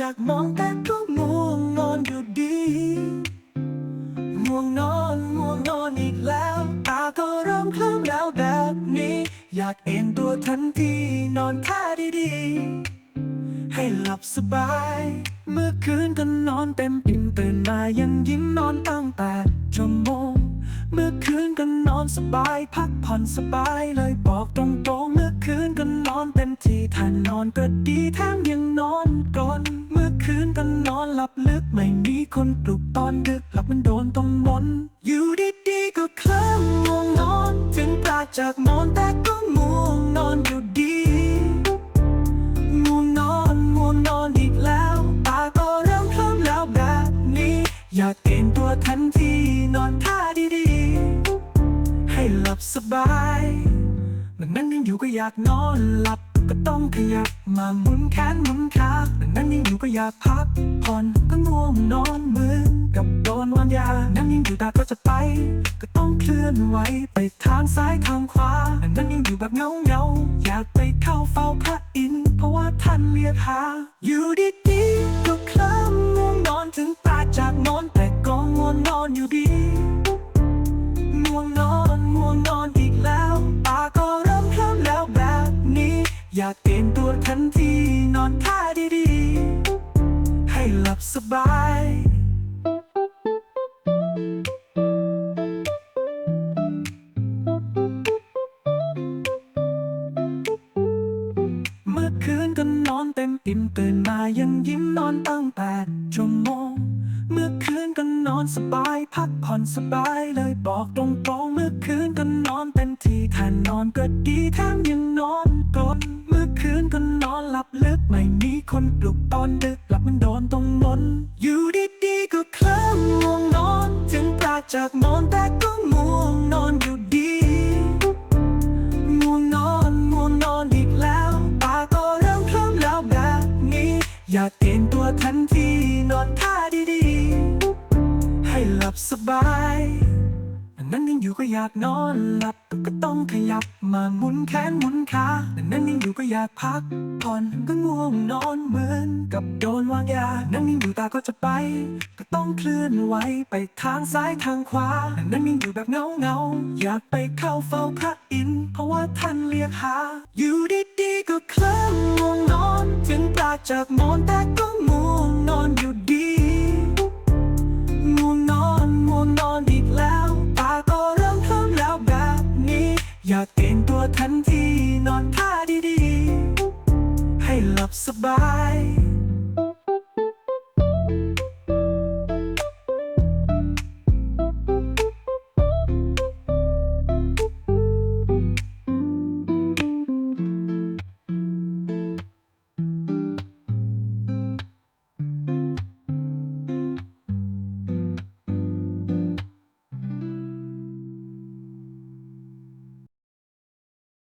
จากมองแต่ก็ง่วงนอนอยู่ดีง่วงนอนง่วงนอนอีกแล้วตาก็เริ่มเคลิ้มแล้วแบบนี้ อยากเอนตัวทันทีนอนท่าดีๆ ให้หลับสบาย เมื่อคืนก็นอนเต็มอิ่มตื่นมายังยิ้มนอนตั้งแต่ชั่วโมงเมื่อคืนก็นอนสบาย พักผ่อนสบายเลยบอกตรงๆ เมื่อคืนก็นอนเต็มที่ถ้านอนก็ดีแถมยังนอนกรนเมื่อ คืนก็นอนหลับลึกไม่มีคนปลุกตอนดึกหลับมันโดนตรงมนอยู่ดีๆก็เคลิ้มง่วงนอน ถึงปราจากนอนแต่ก็ง่วงนอนอยู่ดีง่วงนอนง่วงนอนอีกแล้วตาก็เริ่มเคลิ้มแล้วแบบนี้ อยากเอนตัวทันทีนอนท่าดีๆ ให้หลับสบายดังนั้นยังอยู่ก็อยากนอนหลับ ก็ต้องขยับมาหมุนแขนหมุนขาแต่นั่นยังอยู่ก็อยากพักผ่อนก็ง่วงนอนเหมือนกับโดนวางยา นั่งยังอยู่ตาก็จะไป ก็ต้องเคลื่อนไหวไปทางซ้ายทางขวาแต่นั่นยังอยู่แบบเงาเงาอยากไปเข้าเฝ้าพระอินทร์เพราะว่าท่านเรียกหาอยู่ดีๆ สบาย เมื่อคืนก็นอนเต็มอิ่มตื่นมายังยิ้มนอนตั้งแต่ชั่วโมง เมื่อคืนก็นอนสบาย พักผ่อนสบายเลยบอกตรงๆ เมื่อคืนก็นอนเต็มที่ถ้านอนก็ดีแถมยังนอนกรนเมื่อคืนก็นอนหลับลึกไม่มีคนปลุกตอนดึก มันโดนตรงมนอยู่ดีๆก็เคลิ้มง่วงนอน ถึงปราจากนอนแต่ก็ง่วงนอนอยู่ดีง่วงนอนง่วงนอนอีกแล้วตาก็เริ่มเคลิ้มแล้วแบบนี้ อยากเอนตัวทันทีนอนท่าดีๆ ให้หลับสบาย นั้นยังอยู่ก็อยากนอนหลับก็ต้องขยับมาหมุนแขนหมุนขาดังนั้นยังอยู่ก็อยากพักผ่อนก็ง่วงนอนเหมือนกับโดนวางยา นั่งยังอยู่ตาก็จะไป ก็ต้องเคลื่อนไหวไปทางซ้ายทางขวาดังนั้นยังอยู่แบบเงาเงาอยากไปเข้าเฝ้าพระอินทร์เพราะว่าท่านเรียกหา อยู่ดีๆก็เคลิ้มง่วงนอน ถึงปราจากนอนแต่ก็ง่วง survive.